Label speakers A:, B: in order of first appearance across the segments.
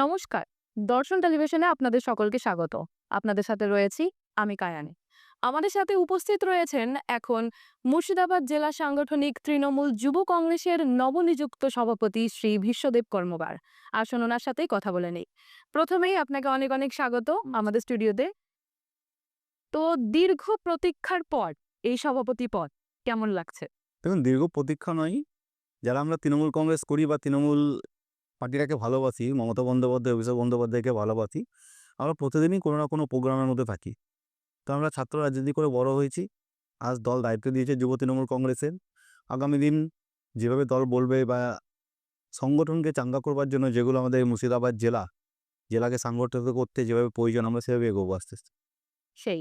A: নমস্কার। দর্শন টেলিভিশনে আপনাদের সকলকে স্বাগত। আপনাদের সাথে রয়েছি আমি কায়ানি। আমাদের সাথে উপস্থিত রয়েছেন এখন মুর্শিদাবাদ জেলা সাংগঠনিক তৃণমূল যুব কংগ্রেসের নবনিযুক্ত সভাপতি শ্রী বিশ্বদেব কর্মকার। আসুন ওনার সাথেই কথা বলে নেই। প্রথমেই আপনাকে অনেক অনেক স্বাগত আমাদের স্টুডিওতে। তো দীর্ঘ প্রতীক্ষার পর এই সভাপতি পদ কেমন লাগছে?
B: দেখুন, দীর্ঘ প্রতীক্ষা নয়। যারা আমরা তৃণমূল কংগ্রেস করি বা তৃণমূল পার্টিটাকে ভালোবাসি, মমতা বন্দ্যোপাধ্যায়, অভিষেক বন্দ্যোপাধ্যায়কে ভালোবাসি। আমরা প্রতিদিনই কোনো না কোনো প্রোগ্রামের মধ্যে থাকি। তো আমরা ছাত্র রাজনীতি করে বড় হয়েছি, আজ দল দায়িত্ব দিয়েছে যুব তৃণমূল কংগ্রেসের। আগামী দিন যেভাবে দল বলবে বা সংগঠনকে চাঙ্গা করবার জন্য যেগুলো আমাদের মুর্শিদাবাদ জেলা, জেলাকে সংগঠিত করতে যেভাবে প্রয়োজন, আমরা সেভাবে এগোবো আস্তে আস্তে।
A: সেই।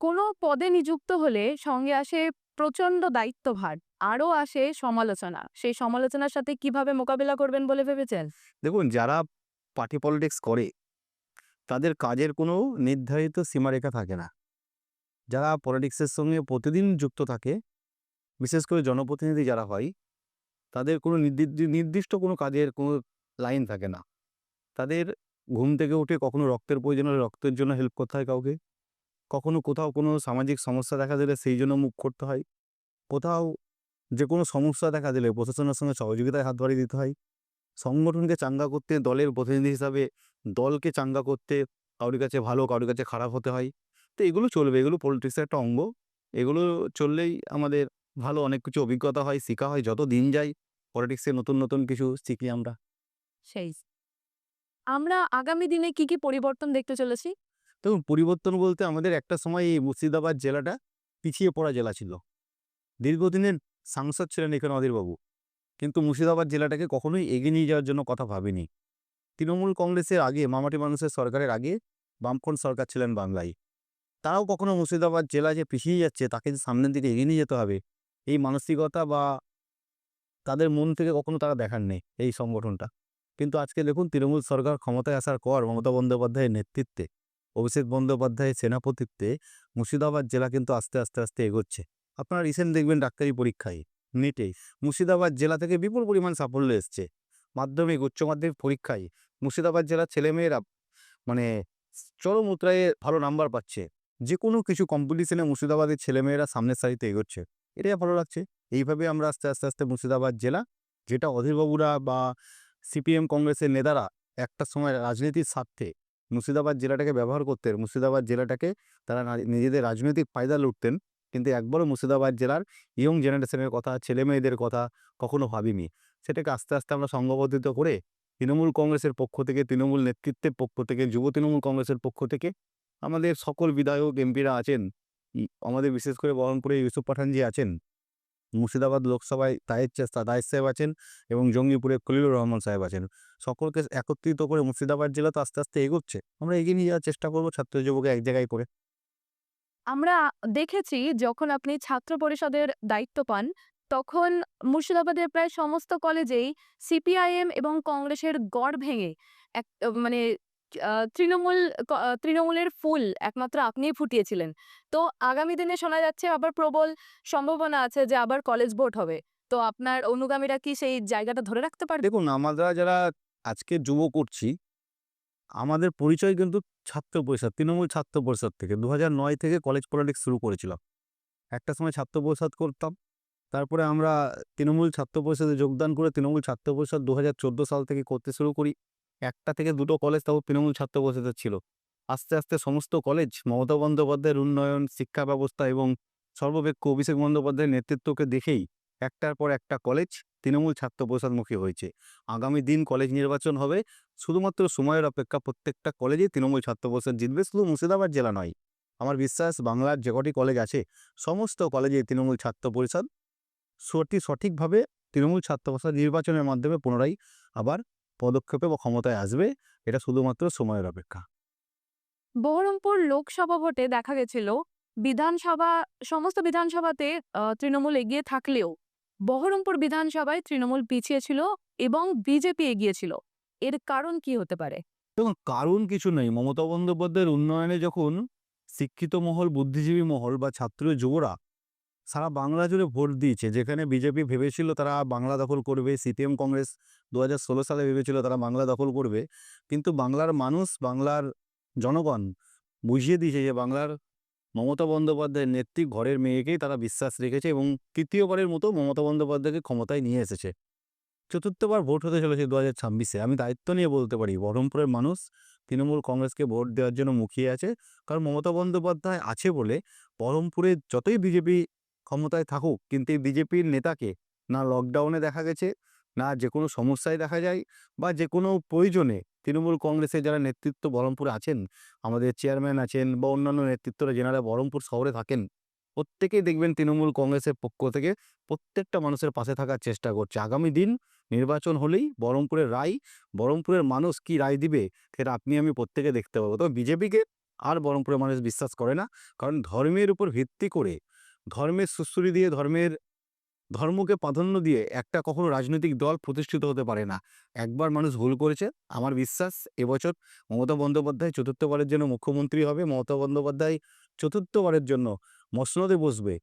A: কোনো পদে নিযুক্ত হলে সঙ্গে আসে প্রচণ্ড দায়িত্বভার। আরও আসে সমালোচনা। সেই সমালোচনার সাথে কীভাবে মোকাবিলা করবেন বলে ভেবেছেন?
B: দেখুন, যারা পার্টি পলিটিক্স করে, তাদের কাজের কোনো নির্ধারিত সীমারেখা থাকে না। যারা পলিটিক্সের সঙ্গে প্রতিদিন যুক্ত থাকে, বিশেষ করে জনপ্রতিনিধি যারা হয়, তাদের কোনো নির্দি- নির্দিষ্ট কোনো কাজের কোনো লাইন থাকে না। তাদের ঘুম থেকে উঠে কখনো রক্তের প্রয়োজন হলে রক্তের জন্য হেল্প করতে হয় কাউকে। কখনো কোথাও কোনো সামাজিক সমস্যা দেখা দিলে সেই জন্য মুখ করতে হয়। কোথাও যে কোনো সমস্যা দেখা দিলে প্রশাসনের সঙ্গে সহযোগিতায় হাত বাড়িয়ে দিতে হয়। সংগঠনকে চাঙ্গা করতে দলের প্রতিনিধি হিসাবে দলকে চাঙ্গা করতে কারোর কাছে ভালো কারোর কাছে খারাপ হতে হয়। তো এগুলো চলবে এগুলো পলিটিক্সের একটা অঙ্গ। এগুলো চললেই আমাদের ভালো অনেক কিছু অভিজ্ঞতা হয় শেখা হয় যত দিন যায় পলিটিক্সে নতুন নতুন কিছু শিখি আমরা।
A: সেই। আমরা আগামী দিনে কি কি পরিবর্তন দেখতে চলেছি?
B: দেখুন পরিবর্তন বলতে আমাদের একটা সময় এই মুর্শিদাবাদ জেলাটা পিছিয়ে পড়া জেলা ছিল। দীর্ঘদিনের সাংসদ ছিলেন এখানে অধীরবাবু। কিন্তু মুর্শিদাবাদ জেলাটাকে কখনোই এগিয়ে নিয়ে যাওয়ার জন্য কথা ভাবিনি। তৃণমূল কংগ্রেসের আগে, মামাটি মানুষের সরকারের আগে বামফ্রন্ট সরকার ছিলেন বাংলায়। তারাও কখনো মুর্শিদাবাদ জেলা যে পিছিয়ে যাচ্ছে, তাকে যে সামনের দিকে এগিয়ে নিয়ে যেতে হবে, এই মানসিকতা বা তাদের মন থেকে কখনো তারা দেখার নেই এই সংগঠনটা। কিন্তু আজকে দেখুন, তৃণমূল সরকার ক্ষমতায় আসার পর মমতা বন্দ্যোপাধ্যায়ের নেতৃত্বে, অভিষেক বন্দ্যোপাধ্যায়ের সেনাপতিত্বে মুর্শিদাবাদ জেলা কিন্তু আস্তে আস্তে আস্তে এগোচ্ছে। আপনারা রিসেন্ট দেখবেন ডাক্তারি পরীক্ষায় নেটে মুর্শিদাবাদ জেলা থেকে বিপুল পরিমাণ সাফল্য এসছে। মাধ্যমিক, উচ্চ মাধ্যমিক পরীক্ষায় মুর্শিদাবাদ জেলার ছেলেমেয়েরা মানে চরম উত্তরায় ভালো নাম্বার পাচ্ছে। যে কোনো কিছু কম্পিটিশনে মুর্শিদাবাদের ছেলেমেয়েরা সামনের সারিতে এগোচ্ছে। এটাই ভালো লাগছে। এইভাবে আমরা আস্তে আস্তে আস্তে মুর্শিদাবাদ জেলা, যেটা অধীরবাবুরা বা সিপিএম কংগ্রেসের নেতারা একটা সময় রাজনীতির স্বার্থে মুর্শিদাবাদ জেলাটাকে ব্যবহার করতেন, মুর্শিদাবাদ জেলাটাকে তারা নিজেদের রাজনৈতিক ফায়দা লুটতেন। কিন্তু একবারও মুর্শিদাবাদ জেলার ইয়ং জেনারেশনের কথা, ছেলে মেয়েদের কথা কখনো ভাবিনি। সেটাকে আস্তে আস্তে আমরা সংঘবদ্ধিত করে তৃণমূল কংগ্রেসের পক্ষ থেকে, তৃণমূল নেতৃত্বের পক্ষ থেকে, যুব তৃণমূল কংগ্রেসের পক্ষ থেকে আমাদের সকল বিধায়ক, এমপিরা আছেন। আমাদের বিশেষ করে বহরমপুরে ইউসুফ পাঠানজি আছেন। মুর্শিদাবাদ লোকসভায় তায়ের তায়ের সাহেব আছেন এবং জঙ্গিপুরে খলিলুর রহমান সাহেব আছেন। সকলকে একত্রিত করে মুর্শিদাবাদ জেলা তো আস্তে আস্তে এগোচ্ছে। আমরা এগিয়ে নিয়ে যাওয়ার চেষ্টা করব ছাত্র যুবকে এক জায়গায় করে।
A: আমরা দেখেছি যখন আপনি ছাত্র পরিষদের দায়িত্ব পান, তখন মুর্শিদাবাদের প্রায় সমস্ত কলেজেই সিপিআইএম এবং কংগ্রেসের গড় ভেঙে এক মানে তৃণমূল তৃণমূলের ফুল একমাত্র আপনিই ফুটিয়েছিলেন। তো আগামী দিনে শোনা যাচ্ছে আবার প্রবল সম্ভাবনা আছে যে আবার কলেজ ভোট হবে। তো আপনার অনুগামীরা কি সেই জায়গাটা ধরে রাখতে পারবে?
B: দেখুন, আমরা যারা আজকে যুব করছি আমাদের পরিচয় কিন্তু ছাত্র পরিষদ, তৃণমূল ছাত্র পরিষদ থেকে দু নয় থেকে কলেজ পলিটিক্স শুরু করেছিলাম। একটা সময় ছাত্র পরিষদ করতাম, তারপরে আমরা তৃণমূল ছাত্র পরিষদে যোগদান করে তৃণমূল ছাত্র পরিষদ দু হাজার চোদ্দ সাল থেকে করতে শুরু করি। একটা থেকে দুটো কলেজ তাও তৃণমূল ছাত্র পরিষদের ছিল। আস্তে আস্তে সমস্ত কলেজ মমতা বন্দ্যোপাধ্যায়ের উন্নয়ন, শিক্ষা ব্যবস্থা এবং সর্বপেক্ষ অভিষেক বন্দ্যোপাধ্যায়ের নেতৃত্বকে দেখেই একটার পর একটা কলেজ তৃণমূল ছাত্র পরিষদমুখী হয়েছে। আগামী দিন কলেজ নির্বাচন হবে। শুধুমাত্র সময়ের অপেক্ষা প্রত্যেকটা কলেজে তৃণমূল ছাত্র পরিষদ জিতবে, শুধু মুর্শিদাবাদ জেলা নয়। আমার বিশ্বাস, বাংলার যে কটি কলেজ আছে, সমস্ত কলেজে তৃণমূল ছাত্র পরিষদ সঠিক, সঠিকভাবে তৃণমূল ছাত্র পরিষদ নির্বাচনের মাধ্যমে পুনরায় আবার পদক্ষেপে বা ক্ষমতায় আসবে, এটা শুধুমাত্র সময়ের অপেক্ষা।
A: বহরমপুর লোকসভা ভোটে দেখা গেছিল, বিধানসভা, সমস্ত বিধানসভাতে তৃণমূল এগিয়ে থাকলেও বহরমপুর বিধানসভায় তৃণমূল পিছিয়ে ছিল এবং বিজেপি এগিয়েছিল। এর কারণ কি হতে পারে?
B: দেখুন, কারণ কিছু নেই। মমতা বন্দ্যোপাধ্যায়ের উন্নয়নে যখন শিক্ষিত মহল, বুদ্ধিজীবী মহল বা ছাত্র যুবরা সারা বাংলা জুড়ে ভোট দিয়েছে, যেখানে বিজেপি ভেবেছিল তারা বাংলা দখল করবে, সিপিএম কংগ্রেস দু হাজার ষোলো সালে ভেবেছিল তারা বাংলা দখল করবে। কিন্তু বাংলার মানুষ, বাংলার জনগণ বুঝিয়ে দিয়েছে যে বাংলার মমতা বন্দ্যোপাধ্যায়ের নেত্রী ঘরের মেয়েকেই তারা বিশ্বাস রেখেছে এবং তৃতীয়বারের মতো মমতা বন্দ্যোপাধ্যায়কে ক্ষমতায় নিয়ে এসেছে। চতুর্থবার ভোট হতে চলেছে দু হাজার ছাব্বিশে। আমি দায়িত্ব নিয়ে বলতে পারি, বহরমপুরের মানুষ তৃণমূল কংগ্রেসকে ভোট দেওয়ার জন্য মুখিয়ে আছে। কারণ মমতা বন্দ্যোপাধ্যায় আছে বলে বহরমপুরে যতই বিজেপি ক্ষমতায় থাকুক, কিন্তু এই বিজেপির নেতাকে না লকডাউনে দেখা গেছে না যে কোনো সমস্যায় দেখা যায় বা যে কোনো প্রয়োজনে তৃণমূল কংগ্রেসের যারা নেতৃত্ব বহরমপুরে আছেন, আমাদের চেয়ারম্যান আছেন বা অন্যান্য নেতৃত্বরা যেনারা বহরমপুর শহরে থাকেন, প্রত্যেকেই দেখবেন তৃণমূল কংগ্রেসের পক্ষ থেকে প্রত্যেকটা মানুষের পাশে থাকার চেষ্টা করছে। আগামী দিন নির্বাচন হলেই বহরমপুরের রায়, বহরমপুরের মানুষ কি রায় দিবে সেটা আপনি, আমি প্রত্যেকে দেখতে পাবো। তবে বিজেপিকে আর বহরমপুরের মানুষ বিশ্বাস করে না। কারণ ধর্মের উপর ভিত্তি করে ধর্মের সুশ্রী দিয়ে ধর্মের ধর্মকে প্রাধান্য দিয়ে একটা কখনো রাজনৈতিক দল প্রতিষ্ঠিত হতে পারে না। একবার মানুষ ভুল করেছে, আমার বিশ্বাস এবছর মমতা বন্দ্যোপাধ্যায় চতুর্থবারের জন্য মুখ্যমন্ত্রী হবে, মমতা বন্দ্যোপাধ্যায় চতুর্থবারের জন্য মসনদে বসবে।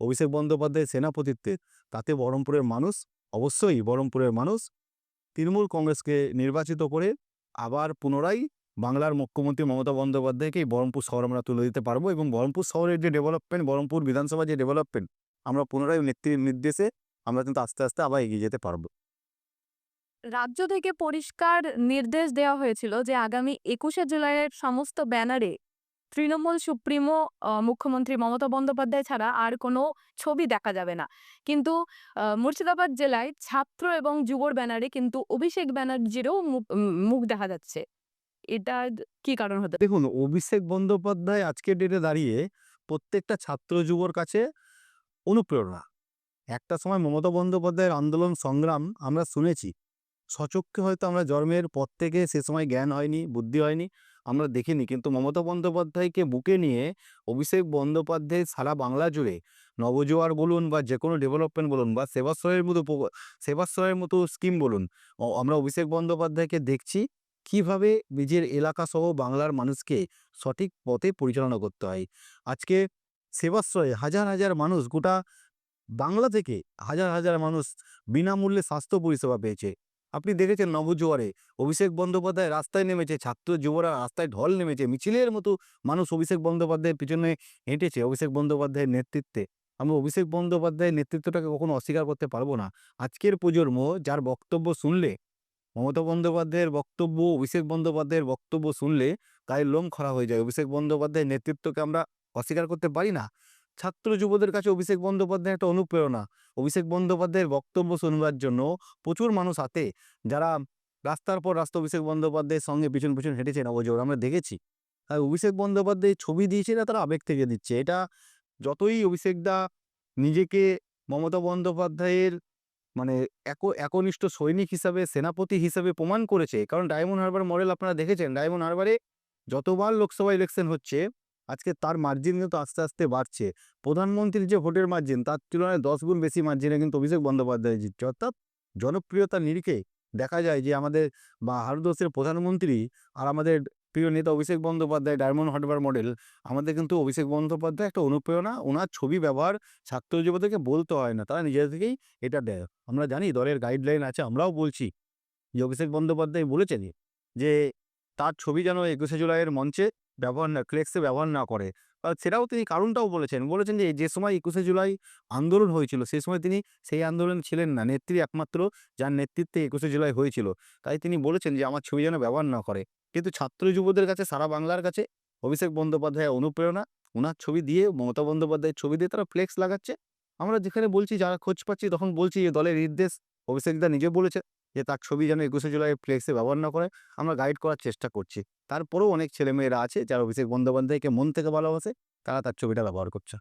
B: অভিষেক বন্দ্যোপাধ্যায় সেনাপতিত্বে, তাতে বহরমপুরের মানুষ, অবশ্যই বহরমপুরের মানুষ, তৃণমূল কংগ্রেসকে নির্বাচিত করে আবার পুনরায় বাংলার মুখ্যমন্ত্রী মমতা বন্দ্যোপাধ্যায়কে এই বহরমপুর শহর আমরা তুলে দিতে পারব এবং বহরমপুর শহরের যে ডেভেলপমেন্ট বহরমপুর বিধানসভা যে ডেভেলপমেন্ট আমরা পুনরায় নেত্রীর নির্দেশে আমরা কিন্তু আস্তে আস্তে আবার এগিয়ে যেতে পারব।
A: রাজ্য থেকে পরিষ্কার নির্দেশ দেওয়া হয়েছিল যে আগামী একুশে জুলাইয়ের সমস্ত ব্যানারে তৃণমূল সুপ্রিমো আহ, মুখ্যমন্ত্রী মমতা বন্দ্যোপাধ্যায় ছাড়া আর কোনো ছবি দেখা যাবে না। কিন্তু মুর্শিদাবাদ জেলায় ছাত্র এবং যুবর ব্যানারে কিন্তু অভিষেক ব্যানার্জিরও মুখ- উম, মুখ দেখা যাচ্ছে। এটা কি কারণ হতে
B: দেখুন অভিষেক বন্দ্যোপাধ্যায় আজকের ডেটে দাঁড়িয়ে প্রত্যেকটা ছাত্র যুবর কাছে অনুপ্রেরণা। একটা সময় মমতা বন্দ্যোপাধ্যায়ের আন্দোলন সংগ্রাম আমরা শুনেছি। সচক্ষে হয়তো আমরা জন্মের পর থেকে সে সময় জ্ঞান হয়নি, বুদ্ধি হয়নি, আমরা দেখিনি। কিন্তু মমতা বন্দ্যোপাধ্যায়কে বুকে নিয়ে অভিষেক বন্দ্যোপাধ্যায় সারা বাংলা জুড়ে নবজোয়ার বলুন বা যে কোনো ডেভেলপমেন্ট বলুন বা সেবাশ্রয়ের মতো সেবাশ্রয়ের মতো স্কিম বলুন আমরা অভিষেক বন্দ্যোপাধ্যায়কে দেখছি কীভাবে নিজের এলাকা সহ বাংলার মানুষকে সঠিক পথে পরিচালনা করতে হয়। আজকে সেবাশ্রয়ে হাজার হাজার মানুষ গোটা বাংলা থেকে হাজার হাজার মানুষ বিনামূল্যে স্বাস্থ্য পরিষেবা পেয়েছে। আপনি দেখেছেন নবজোয়ারে অভিষেক বন্দ্যোপাধ্যায় রাস্তায় নেমেছে, ছাত্র যুবরা রাস্তায় ঢল নেমেছে, মিছিলের মতো মানুষ অভিষেক বন্দ্যোপাধ্যায়ের পিছনে হেঁটেছে অভিষেক বন্দ্যোপাধ্যায়ের নেতৃত্বে। আমরা অভিষেক বন্দ্যোপাধ্যায়ের নেতৃত্বটাকে কখনো অস্বীকার করতে পারব না। আজকের প্রজন্ম যার বক্তব্য শুনলে, মমতা বন্দ্যোপাধ্যায়ের বক্তব্য, অভিষেক বন্দ্যোপাধ্যায়ের বক্তব্য শুনলে গায়ের লোম খরা হয়ে যায়। অভিষেক বন্দ্যোপাধ্যায়ের নেতৃত্বকে আমরা অস্বীকার করতে পারি না। ছাত্র যুবদের কাছে অভিষেক বন্দ্যোপাধ্যায় একটা অনুপ্রেরণা। অভিষেক বন্দ্যোপাধ্যায়ের বক্তব্য শুনবার জন্য প্রচুর মানুষ হাতে। যারা রাস্তার পর রাস্তা অভিষেক বন্দ্যোপাধ্যায়ের সঙ্গে পিছন পিছন হেঁটেছে নবজোর আমরা দেখেছি। আর অভিষেক বন্দ্যোপাধ্যায় ছবি দিয়েছে না, তারা আবেগ থেকে দিচ্ছে। এটা যতই অভিষেক দা নিজেকে মমতা বন্দ্যোপাধ্যায়ের মানে এক, একনিষ্ঠ সৈনিক হিসাবে, সেনাপতি হিসাবে প্রমাণ করেছে। কারণ ডায়মন্ড হারবার মডেল আপনারা দেখেছেন, ডায়মন্ড হারবারে যতবার লোকসভা ইলেকশন হচ্ছে আজকে তার মার্জিন কিন্তু আস্তে আস্তে বাড়ছে। প্রধানমন্ত্রীর যে ভোটের মার্জিন তার তুলনায় দশ গুণ বেশি মার্জিনে কিন্তু অভিষেক বন্দ্যোপাধ্যায় জিতছে অর্থাৎ জনপ্রিয়তার নিরিখে দেখা যায় যে আমাদের বা ভারতবর্ষের প্রধানমন্ত্রী আর আমাদের প্রিয় নেতা অভিষেক বন্দ্যোপাধ্যায়, ডায়মন্ড হারবার মডেল, আমাদের কিন্তু অভিষেক বন্দ্যোপাধ্যায় একটা অনুপ্রেরণা, ওনার ছবি ব্যবহার ছাত্র বলতে হয় না, তারা নিজেদের থেকেই এটা দেয়। আমরা জানি দলের গাইডলাইন আছে, আমরাও বলছি। যে অভিষেক বন্দ্যোপাধ্যায় বলেছেন যে তার ছবি যেন একুশে জুলাইয়ের মঞ্চে ব্যবহার না, ফ্লেক্সে ব্যবহার না করে। সেটাও তিনি কারণটাও বলেছেন। বলেছেন যে যে সময় একুশে জুলাই আন্দোলন হয়েছিল সেই সময় তিনি সেই আন্দোলন ছিলেন না। নেত্রী একমাত্র, যার নেতৃত্বে একুশে জুলাই হয়েছিল। তাই তিনি বলেছেন যে, আমার ছবি যেন ব্যবহার না করে। কিন্তু ছাত্র যুবদের কাছে, সারা বাংলার কাছে অভিষেক বন্দ্যোপাধ্যায় অনুপ্রেরণা ওনার ছবি দিয়ে মমতা বন্দ্যোপাধ্যায়ের ছবি দিয়ে তারা ফ্লেক্স লাগাচ্ছে। আমরা যেখানে বলছি, যারা খোঁজ পাচ্ছি, তখন বলছি যে দলের নির্দেশ। অভিষেকদা নিজে বলেছে যে তার ছবি যেন একুশে জুলাই ফ্লেক্সে ব্যবহার না করে আমরা গাইড করার চেষ্টা করছি। তারপরেও অনেক ছেলেমেয়েরা আছে যারা অভিষেক বন্দ্যোপাধ্যায়কে মন থেকে ভালোবাসে তারা তার ছবিটা ব্যবহার করছে।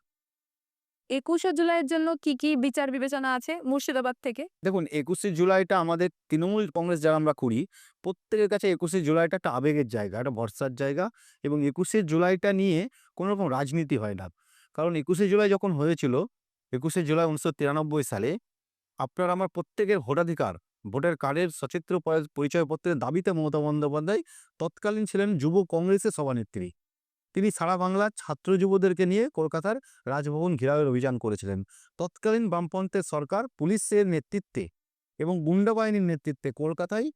A: একুশে জুলাইয়ের জন্য কি কি বিচার বিবেচনা আছে মুর্শিদাবাদ থেকে?
B: দেখুন একুশে জুলাইটা আমাদের তৃণমূল কংগ্রেস যারা আমরা করি প্রত্যেকের কাছে একুশে জুলাইটা একটা আবেগের জায়গা একটা ভরসার জায়গা এবং একুশে জুলাইটা নিয়ে কোনো রকম রাজনীতি হয় না। কারণ একুশে জুলাই যখন হয়েছিল একুশে জুলাই উনিশশো তিরানব্বই সালে আপনার আমার প্রত্যেকের ভোটাধিকার ভোটার কার্ডের সচিত্র পরিচয়পত্রের দাবিতে মমতা বন্দ্যোপাধ্যায় তৎকালীন ছিলেন যুব কংগ্রেসের সভানেত্রী। তিনি সারা বাংলার ছাত্র যুবদেরকে নিয়ে কলকাতার রাজভবন ঘেরাওয়ের অভিযান করেছিলেন। তৎকালীন বামপন্থের সরকার পুলিশের নেতৃত্বে এবং গুন্ডা বাহিনীর নেতৃত্বে কলকাতায়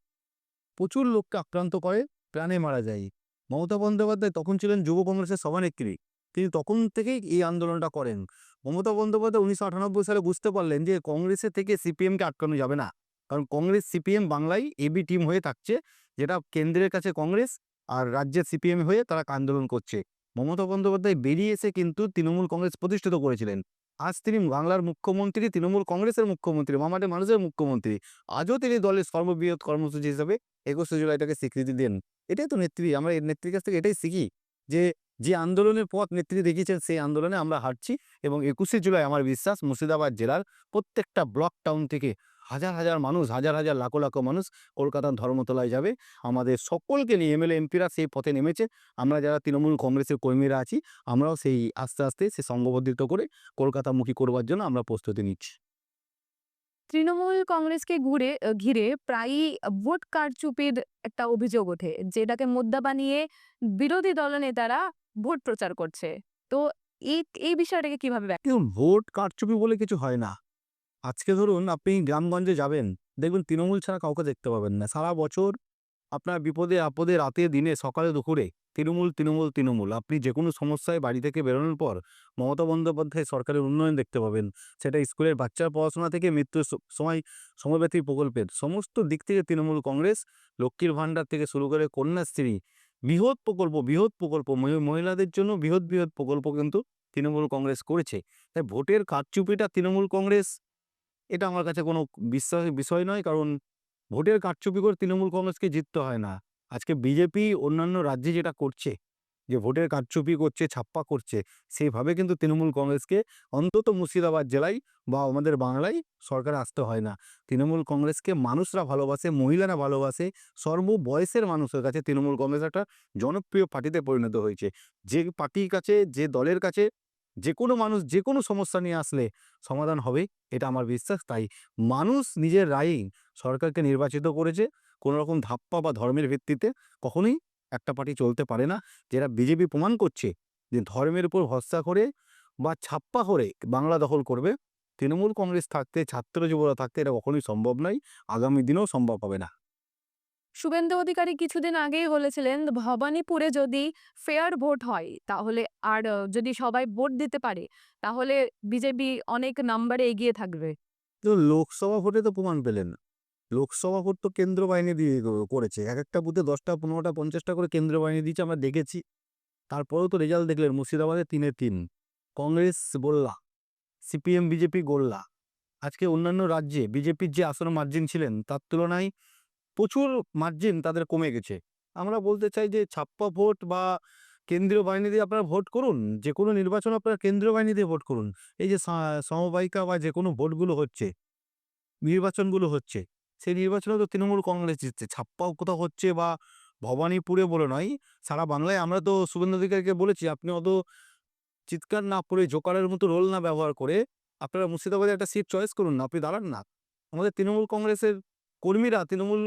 B: প্রচুর লোককে আক্রান্ত করে প্রাণে মারা যায়। মমতা বন্দ্যোপাধ্যায় তখন ছিলেন যুব কংগ্রেসের সভানেত্রী। তিনি তখন থেকেই এই আন্দোলনটা করেন। মমতা বন্দ্যোপাধ্যায় উনিশশো আটানব্বই সালে বুঝতে পারলেন যে কংগ্রেসের থেকে সিপিএমকে আটকানো যাবে না। কারণ কংগ্রেস, সিপিএম বাংলায় এবি টিম হয়ে থাকছে, যেটা কেন্দ্রের কাছে কংগ্রেস আর রাজ্যের সিপিএম হয়ে তারা আন্দোলন করছে। মমতা বন্দ্যোপাধ্যায় বেরিয়ে এসে কিন্তু তৃণমূল কংগ্রেস প্রতিষ্ঠিত করেছিলেন। আজ তিনি বাংলার মুখ্যমন্ত্রী, তৃণমূল কংগ্রেসের মুখ্যমন্ত্রী মামাটে মানুষের মুখ্যমন্ত্রী। আজও তিনি দলের সর্ববৃহৎ কর্মসূচি হিসেবে একুশে জুলাইটাকে স্বীকৃতি দেন। এটাই তো নেত্রী, আমরা এই নেত্রীর কাছ থেকে এটাই শিখি যে যে আন্দোলনের পথ নেত্রী দেখিয়েছেন সেই আন্দোলনে আমরা হাঁটছি এবং একুশে জুলাই আমার বিশ্বাস মুর্শিদাবাদ জেলার প্রত্যেকটা ব্লক টাউন থেকে হাজার হাজার মানুষ হাজার হাজার লাখো লাখো মানুষ কলকাতার ধর্মতলায় যাবে। আমাদের সকলকে নিয়ে এমএলএ এমপিরা সেই পথে নেমেছে। আমরা যারা তৃণমূল কংগ্রেসের কর্মীরা আছি আমরাও সেই আস্তে আস্তে সে সংঘবদ্ধিত করে কলকাতামুখী করবার জন্য আমরা প্রস্তুতি নিচ্ছি।
A: তৃণমূল কংগ্রেসকে ঘুরে ঘিরে প্রায়ই ভোট কারচুপির একটা অভিযোগ ওঠে যেটাকে মুদ্রা বানিয়ে বিরোধী দলনেতারা ভোট প্রচার করছে। তো এই এই বিষয়টাকে কীভাবে
B: ভোট কারচুপি বলে কিছু হয় না। আজকে ধরুন আপনি গ্রামগঞ্জে যাবেন, দেখবেন তৃণমূল ছাড়া কাউকে দেখতে পাবেন না। সারা বছর আপনার বিপদে, আপদে, রাতে, দিনে, সকালে, দুপুরে তৃণমূল তৃণমূল তৃণমূল। আপনি যে কোনো সমস্যায় বাড়ি থেকে বেরোনোর পর মমতা বন্দ্যোপাধ্যায় সরকারের উন্নয়ন দেখতে পাবেন। সেটা স্কুলের বাচ্চার পড়াশোনা থেকে মৃত্যুর সময় সময়ব্যাপী প্রকল্পের সমস্ত দিক থেকে তৃণমূল কংগ্রেস, লক্ষ্মীর ভাণ্ডার থেকে শুরু করে কন্যাশ্রী, বৃহৎ প্রকল্প বৃহৎ প্রকল্প মহিলাদের জন্য বৃহৎ বৃহৎ প্রকল্প কিন্তু তৃণমূল কংগ্রেস করেছে। তাই ভোটের কারচুপিটা তৃণমূল কংগ্রেস। এটা আমার কাছে কোনো বিশ্বাস, বিষয় নয়। কারণ ভোটের কারচুপি করে তৃণমূল কংগ্রেসকে জিততে হয় না। আজকে বিজেপি অন্যান্য রাজ্যে যেটা করছে, যে ভোটের কারচুপি করছে, ছাপ্পা করছে, সেইভাবে কিন্তু তৃণমূল কংগ্রেসকে অন্তত মুর্শিদাবাদ জেলায় বা আমাদের বাংলায় সরকারে আসতে হয় না। তৃণমূল কংগ্রেসকে মানুষরা ভালোবাসে, মহিলারা ভালোবাসে সর্ব বয়সের মানুষের কাছে তৃণমূল কংগ্রেস একটা জনপ্রিয় পার্টিতে পরিণত হয়েছে। যে পার্টির কাছে, যে দলের কাছে যে কোনো মানুষ যে কোনো সমস্যা নিয়ে আসলে সমাধান হবে, এটা আমার বিশ্বাস। তাই মানুষ নিজের রায়েই সরকারকে নির্বাচিত করেছে। কোনো রকম ধাপ্পা বা ধর্মের ভিত্তিতে কখনোই একটা পার্টি চলতে পারে না। যেটা বিজেপি প্রমাণ করছে যে ধর্মের উপর ভরসা করে বা ছাপ্পা করে বাংলা দখল করবে, তৃণমূল কংগ্রেস থাকতে, ছাত্র যুবরা থাকতে এটা কখনোই সম্ভব নয়। আগামী দিনেও সম্ভব হবে না।
A: শুভেন্দু অধিকারী কিছুদিন আগেই বলেছিলেন, ভবানীপুরে যদি ফেয়ার ভোট হয়, তাহলে আর যদি সবাই ভোট দিতে পারে, তাহলে বিজেপি অনেক নাম্বারে এগিয়ে থাকবে।
B: লোকসভা ভোটে তো প্রমাণ পেলেন। লোকসভা ভোট তো কেন্দ্র বাহিনী দিয়ে করেছে। এক একটা বুথে দশটা, পনেরোটা, পঞ্চাশটা করে কেন্দ্র বাহিনী দিয়েছে, আমরা দেখেছি। তারপরেও তো রেজাল্ট দেখলেন, মুর্শিদাবাদে তিনে তিন, কংগ্রেস গোল্লা, সিপিএম, বিজেপি গোল্লা। আজকে অন্যান্য রাজ্যে বিজেপির যে আসন মার্জিন ছিলেন, তার তুলনায় প্রচুর মার্জিন তাদের কমে গেছে। আমরা বলতে চাই যে ছাপ্পা ভোট বা কেন্দ্রীয় বাহিনী দিয়ে আপনারা ভোট করুন যে কোনো নির্বাচন আপনারা কেন্দ্রীয় বাহিনী দিয়ে ভোট করুন। এই যে সমবায়িকা বা যে কোনো ভোটগুলো হচ্ছে, নির্বাচনগুলো হচ্ছে, সেই নির্বাচনে তো তৃণমূল কংগ্রেস জিতছে। ছাপ্পাও কোথাও হচ্ছে বা ভবানীপুরে বলে নয়, সারা বাংলায় আমরা তো শুভেন্দু অধিকারীকে বলেছি, আপনি অত চিৎকার না করে জোকারের মতো রোল না ব্যবহার করে আপনারা মুর্শিদাবাদে একটা সিট চয়েস করুন না আপনি দাঁড়ান না। আমাদের তৃণমূল কংগ্রেসের কর্মীরা তৃণমূল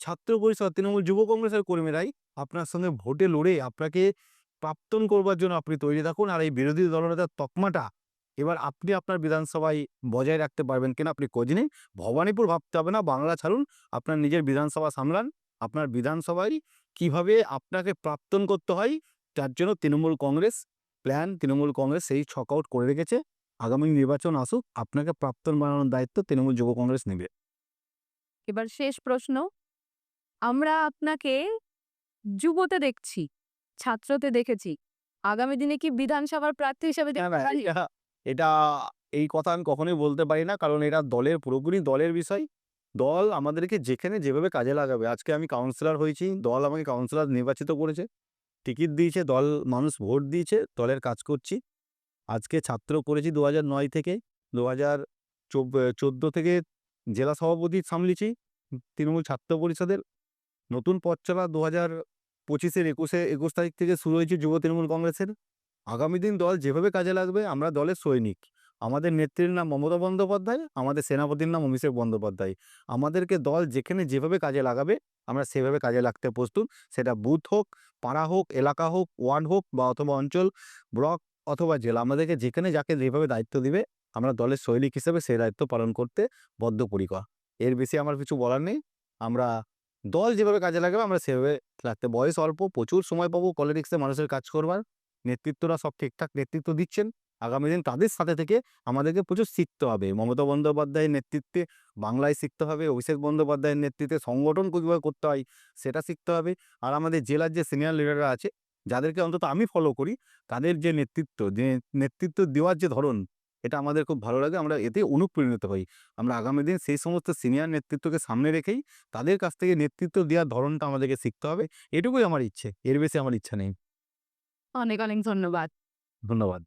B: ছাত্র পরিষদ, তৃণমূল যুব কংগ্রেসের কর্মীরাই আপনার সঙ্গে ভোটে লড়ে আপনাকে প্রাপ্তন করবার জন্য আপনি তৈরি। থাকুন আর এই বিরোধী দলনেতার তকমাটা এবার আপনি আপনার বিধানসভায় বজায় রাখতে পারবেন কিনা আপনি খোঁজ নিন। ভবানীপুর ভাবতে হবে না, বাংলা ছাড়ুন, আপনার নিজের বিধানসভা সামলান, আপনার বিধানসভায় কীভাবে আপনাকে প্রাপ্তন করতে হয়, তার জন্য তৃণমূল কংগ্রেস প্ল্যান, তৃণমূল কংগ্রেস সেই ছক আউট করে রেখেছে। আগামী নির্বাচন আসুক, আপনাকে প্রাপ্তন বানানোর দায়িত্ব তৃণমূল যুব কংগ্রেস নেবে।
A: এবার শেষ প্রশ্ন। আমরা আপনাকে যুবতে দেখছি ছাত্রতে দেখেছি। আগামী দিনে কি বিধানসভার প্রার্থী হিসেবে?
B: এটা এটা এই কথা আমি কখনোই বলতে পারি না কারণ এটা দলের পুরোপুরি দলের বিষয়। দল আমাদেরকে যেখানে যেভাবে কাজে লাগাবে। আজকে আমি কাউন্সিলর হয়েছি দল আমাকে কাউন্সিলর নির্বাচিত করেছে। টিকিট দিয়েছে দল মানুষ ভোট দিয়েছে দলের কাজ করছি। আজকে ছাত্র করেছি দু নয় থেকে দু হাজার চোদ্দ থেকে জেলা সভাপতি সামলিছি তৃণমূল ছাত্র পরিষদের। নতুন পথ চলা দু হাজার পঁচিশের একুশে, একুশ তারিখ থেকে শুরু হয়েছে যুব তৃণমূল কংগ্রেসের। আগামী দিন দল যেভাবে কাজে লাগবে, আমরা দলের সৈনিক। আমাদের নেত্রীর নাম মমতা বন্দ্যোপাধ্যায়, আমাদের সেনাপতির নাম অভিষেক বন্দ্যোপাধ্যায়। আমাদেরকে দল যেখানে যেভাবে কাজে লাগাবে, আমরা সেভাবে কাজে লাগতে প্রস্তুত। সেটা বুথ হোক, পাড়া হোক, এলাকা হোক, ওয়ার্ড হোক বা অথবা অঞ্চল, ব্লক অথবা জেলা, আমাদেরকে যেখানে যাকে যেভাবে দায়িত্ব দিবে আমরা দলের সৈনিক হিসেবে সেই দায়িত্ব পালন করতে বদ্ধপরিকর। এর বেশি আমার কিছু বলার নেই। আমরা দল যেভাবে কাজে লাগাবে, আমরা সেভাবে লাগতে বয়স অল্প, প্রচুর সময় পাবো, পলিটিক্সে মানুষের কাজ করবার। নেতৃত্বরা সব ঠিকঠাক নেতৃত্ব দিচ্ছেন। আগামী দিন তাদের সাথে থেকে আমাদেরকে প্রচুর শিখতে হবে। মমতা বন্দ্যোপাধ্যায়ের নেতৃত্বে বাংলায় শিখতে হবে, অভিষেক বন্দ্যোপাধ্যায়ের নেতৃত্বে সংগঠন কীভাবে করতে হয় সেটা শিখতে হবে। আর আমাদের জেলার যে সিনিয়র লিডাররা আছে, যাদেরকে অন্তত আমি ফলো করি, তাদের যে নেতৃত্ব যে নেতৃত্ব দেওয়ার যে ধরন এটা আমাদের খুব ভালো লাগে। আমরা এতে অনুপ্রাণিত হই। আমরা আগামী দিন সেই সমস্ত সিনিয়র নেতৃত্বকে সামনে রেখেই তাদের কাছ থেকে নেতৃত্ব দেওয়ার ধরনটা আমাদেরকে শিখতে হবে। এটুকুই আমার ইচ্ছে। এর বেশি আমার ইচ্ছা নেই।
A: অনেক অনেক ধন্যবাদ।
B: ধন্যবাদ।